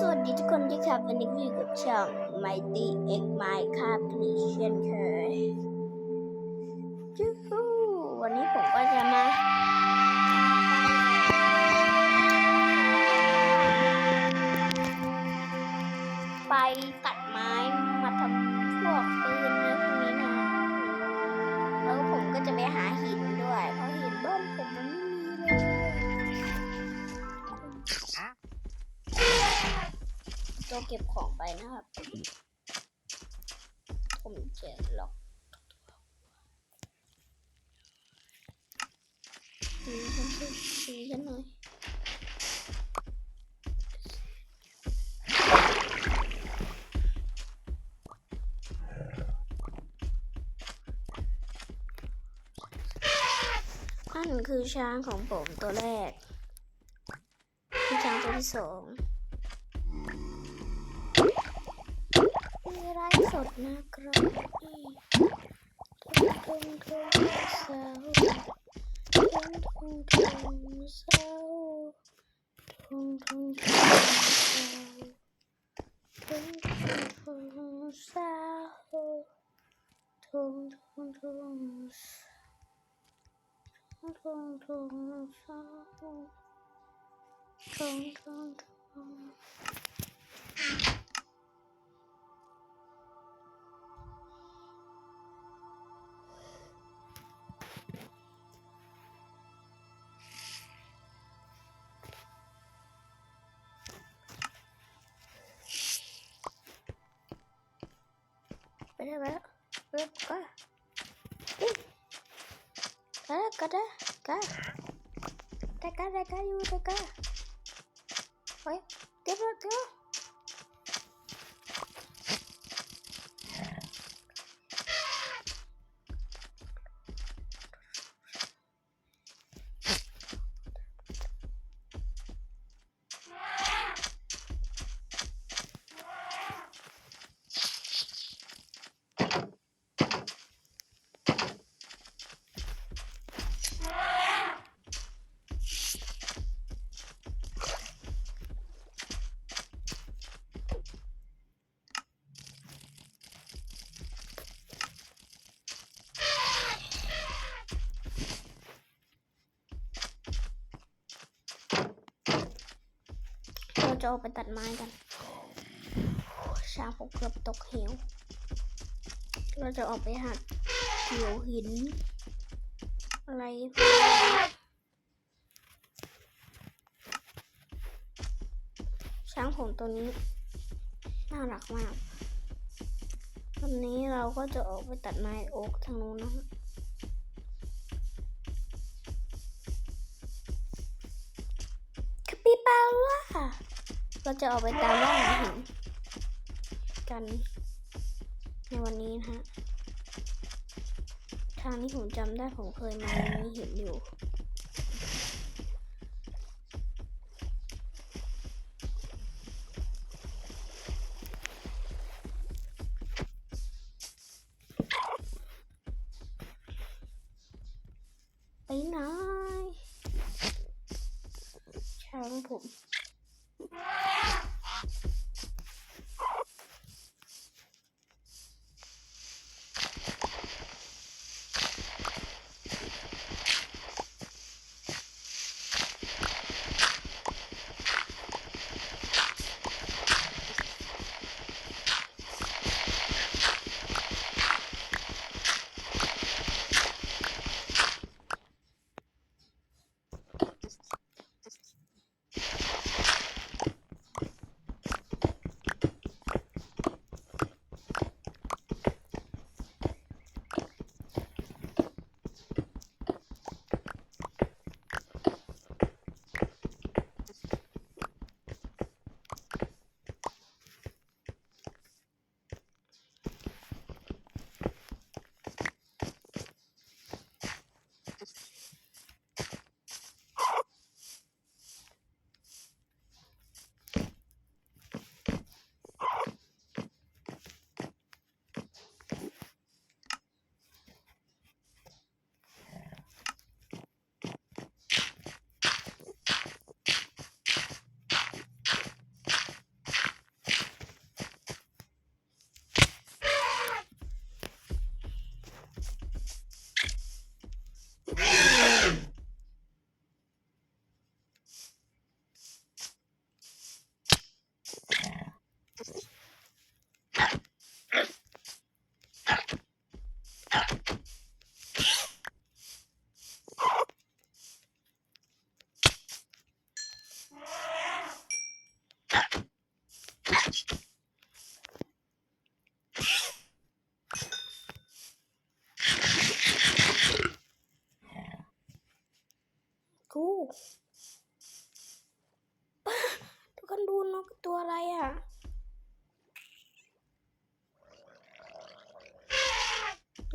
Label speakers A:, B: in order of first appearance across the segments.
A: สวัสดีทุกคนที่ครับวันนี้ก็อยู่กับช่อง Mighty X Minecraft กันอีกเช่นเคยจูฮูวันนี้ผมก็จะมาไปตัดไม้มาทำพวกปืน เก็บของไปนะครับ ผมจะล็อกตีกันสิตีกันหน่อยนั่นคือช้างของผมตัวแรก คือช้างตัวที่สอง มีไร้สดนะครับนี่ทุ่งทุ่งสาวทุ่งทุ่งทุ่งสาวทุ่งทุ่งทุ่งสาวทุ่งทุ่งทุ่งสาวทุ่งทุ่งทุ่งสาว Tung tung song. Tung tung tung. ไปได้ไหมเริ่มก็อีกระดากระดากระดากระอยู่ดาก ระเฮ้ยเดี๋ยวเดี๋ย จะออกไปตัดไม้กันช้างผมเกือบตกเหว เราจะออกไปหาเกี่ยวหิน อะไรช้างผมตัวนี้ น่ารักมาก วันนี้เราก็จะออกไปตัดไม้โอ๊กทางนู้นนะฮะคาปิบาร่า เราจะออกไปตามล่าหาหินกันในวันนี้นะฮะ ทางที่ผมจำได้ผมเคยมามีหินอยู่ไปไหนช้างผม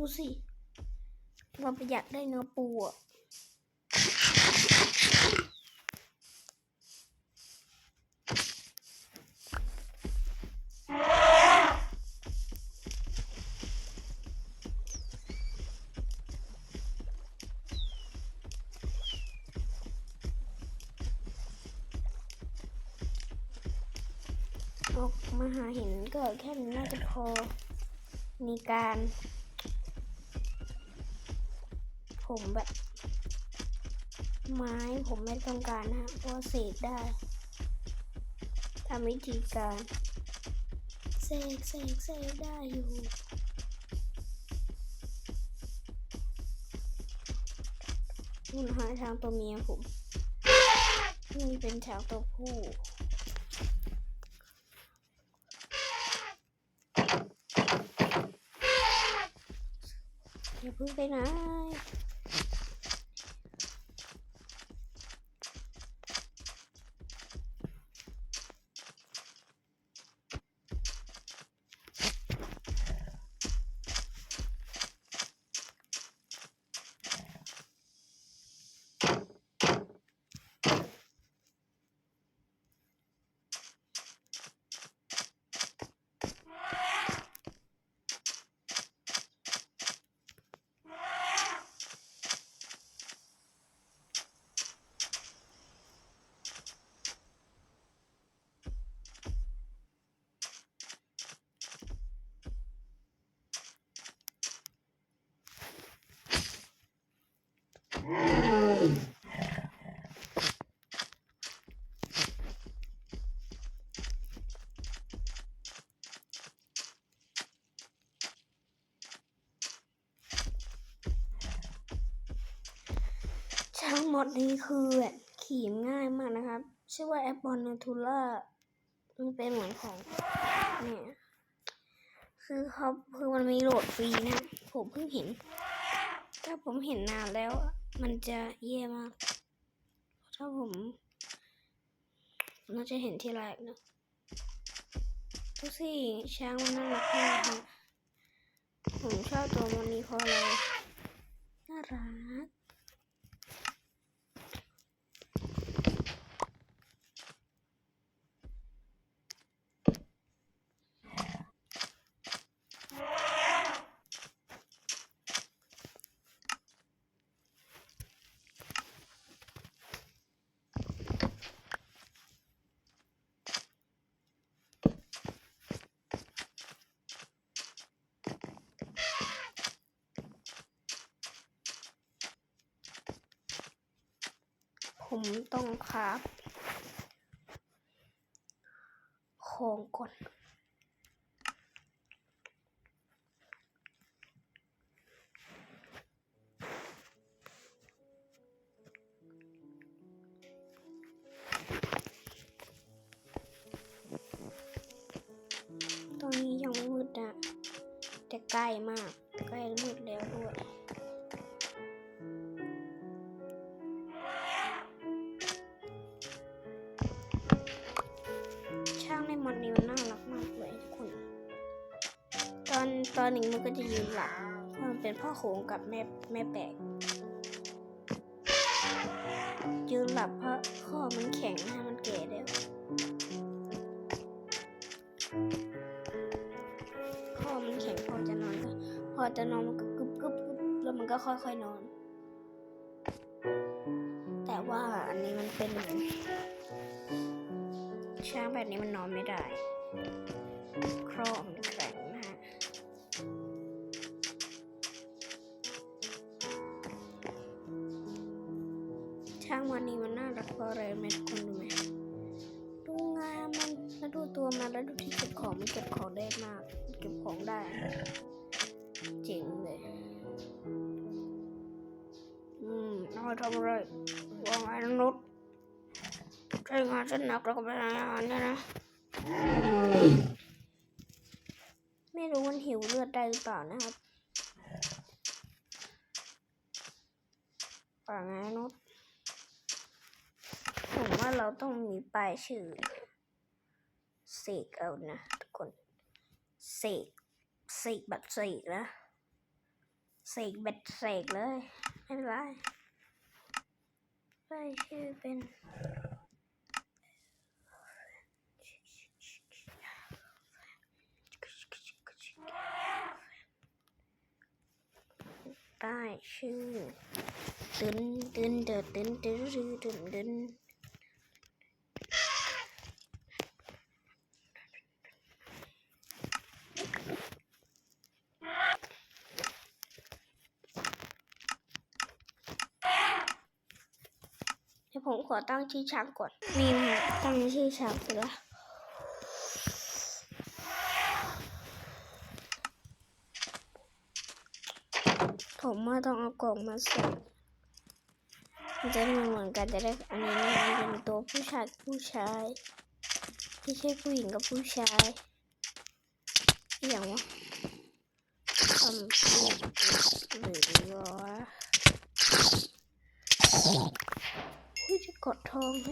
A: ดูสิเราประหยัดได้เนื้อปูอะอกมาหาเห็นก็แค่นี้น่าจะพอมีการ ผมแบบ ไม้ผมไม่ต้องการนะฮะเพราะว่าเสกได้ทำวิธีการเสกเสกเสกได้อยู่นี่นะฮะทางตัวเมียผมนี่เป็นแถวตัวผู้อย่าพิ่งไปไหน งหมดนี้คือแบบขี่ง่ายมากนะครับ ชื่อว่าแอปบอลนาทูล่ามันเป็นเหมือนของเนี่ยคือเขาคือมันมีโหลดฟรีนะ ผมเพิ่งเห็น ถ้าผมเห็นนานแล้ว มันจะแย่มาก ถ้าผมน่าจะเห็นที่แรกนะดูสิช้างมันน่ารักมากผมชอบตัวมันนี้เพราะอะไรน่ารัก ผมต้องคราบของก่อนตอนนี้ยังมืดนะแต่ใกล้มาก ใกล้มืด ตอนนหนึ่งมันก็จะยืนหลับเพราะมันเป็นพ่อโขงกับแม่แม่แปลกยืนหลับเพราะข้อมันแข็งนะมันแก่แล้วข้อมันแข็งพอจะนอนก็พอจะนอนมันก็กึบกึบกึบแล้วมันก็ค่อยๆนอน แต่ว่าอันนี้มันเป็นเหมือนช้างแบบนี้มันนอนไม่ได้ครอมันแข็ ทำอะไรวางไว้นรถใช้งานจนหนักแล้วก็ไปทำงานเนี่ยนะ ไม่รู้มันหิวเลือดได้หรือเปล่านะครับป่าไงนุชผมว่าเราต้องมีป้ายชื่อเสกเอานะทุกคนเสกเสกแบบเสกนะเสกแบบเสกเลย ไม่เป็นไร ป้ายชื่อเป็น ป้ายชื่อตึนตึนเดอตึนตึนตึนตึนตึนเดี๋ยวผม ขอตั้งชื่อช้างก่อนนี่นะตั้งชื่อช้างไปละผมว่าต้องเอากล่องมาใส่จะเหมือนกันจะได้อันนี้มันเป็นตัวผู้ชายผู้ชายไม่ใช่ผู้หญิงกับผู้ชายอย่างวะคำเปรียบหรือว่าผู้จะกดทองไหม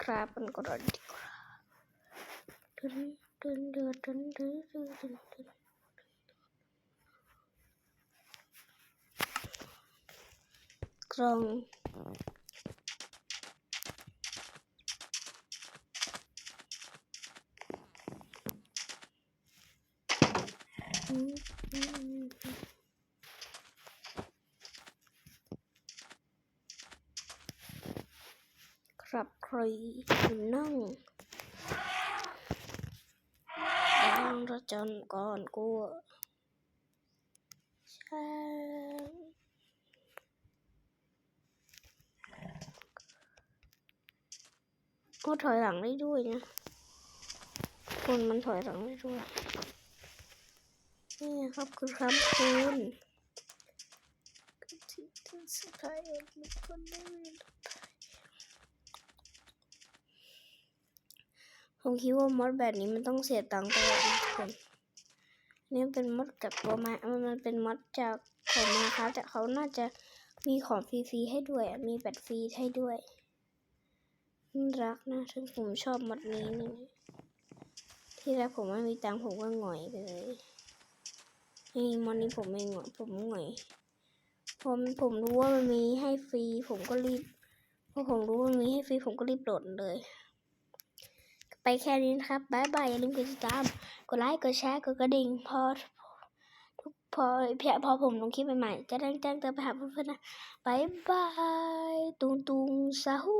A: ครับมันกดดีกว่าดึนดึนดึนดึนดึนดึนดึนดึนกล่องอืมอืมอืม ครับใครนั่งนั่งระจนก่อนกูช้างก็ถอยหลังได้ด้วยนะ คนมันถอยหลังได้ด้วย นี่ครับคือคำคุณที่ที่สุดท้ายมีคนได้เรียน ผมคิดว่ามดแบบนี้มันต้องเสียตังค์ตลอดนะทุกคนนี่เป็นมดจากตัวมามันมันเป็นมดจากของมาครับแต่เขาน่าจะมีของฟรีๆให้ด้วย มีแบตฟรีให้ด้วยน่รักนะซึ่งผมชอบมดนี้นี่ที่แรกผมไม่มีตังค์ผมก็หงอยไปเลยนี่มันนี้ผมไม่หงอยผมหงอยผมผมรู้ว่ามันมีให้ฟรีผมก็รีบพอผมรู้ว่ามันมีให้ฟรีผมก็รีบโหลดเลย ไปแค่นี้นะครับบายบายอย่าลืมกดติดตาม กดไลค์ กดแชร์ กดกระดิ่ง พอทุกพอเพียพอผมลงคลิปใหม่ๆ จะแจ้งแจ้งเตือนไปหาเพื่อนๆนะบายบาย ตุงตุงซาฮู